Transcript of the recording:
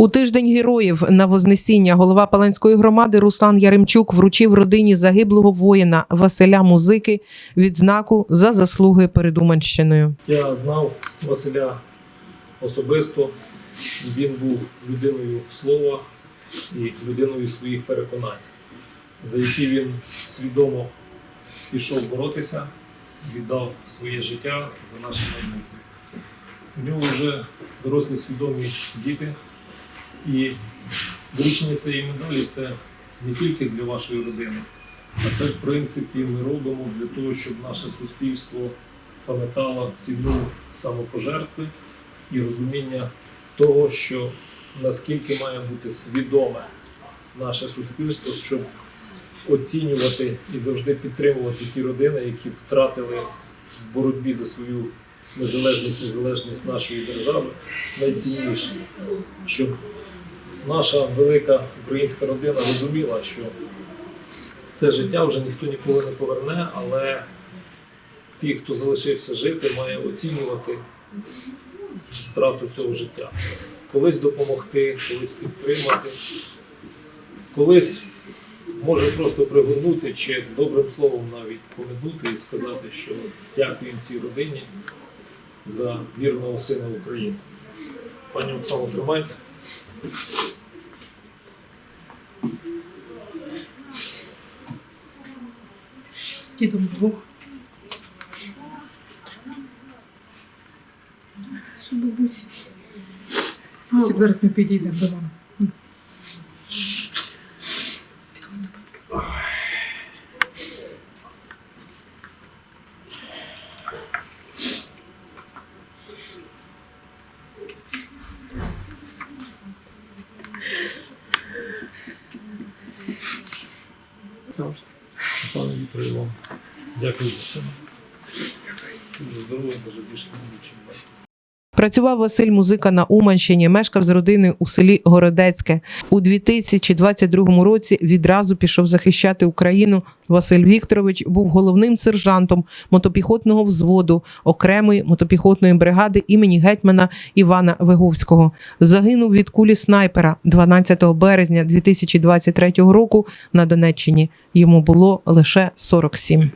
У тиждень героїв на Вознесіння голова Паланської громади Руслан Яремчук вручив родині загиблого воїна Василя Музики відзнаку за заслуги перед Уманщиною. Я знав Василя особисто. Він був людиною слова і людиною своїх переконань, за які він свідомо пішов боротися, віддав своє життя за наше майбутнє. У нього вже дорослі свідомі діти, і вручення цієї медалі це не тільки для вашої родини, а це, в принципі, ми робимо для того, щоб наше суспільство пам'ятало ціну самопожертви і розуміння того, що наскільки має бути свідоме наше суспільство, щоб оцінювати і завжди підтримувати ті родини, які втратили в боротьбі за свою незалежність, незалежність нашої держави, найцінніше, щоб наша велика українська родина розуміла, що це життя вже ніхто ніколи не поверне, але ті, хто залишився жити, має оцінювати втрату цього життя. Колись допомогти, колись підтримати, колись може просто пригорнути чи добрим словом навіть поминути і сказати, що дякую цій родині за вірного сина України. Пані Оксано, тримайте. з дідом двох. Що бабусі? Зараз ми підійдемо до мами. Завжди. Пане Вікторе, вам дякую за сина. Дуже здоров'я, дуже більше не. Працював Василь Музика на Уманщині, мешкав з родиною у селі Городецьке. У 2022 році відразу пішов захищати Україну. Василь Вікторович був головним сержантом мотопіхотного взводу окремої мотопіхотної бригади імені гетьмана Івана Виговського. Загинув від кулі снайпера 12 березня 2023 року на Донеччині. Йому було лише 47.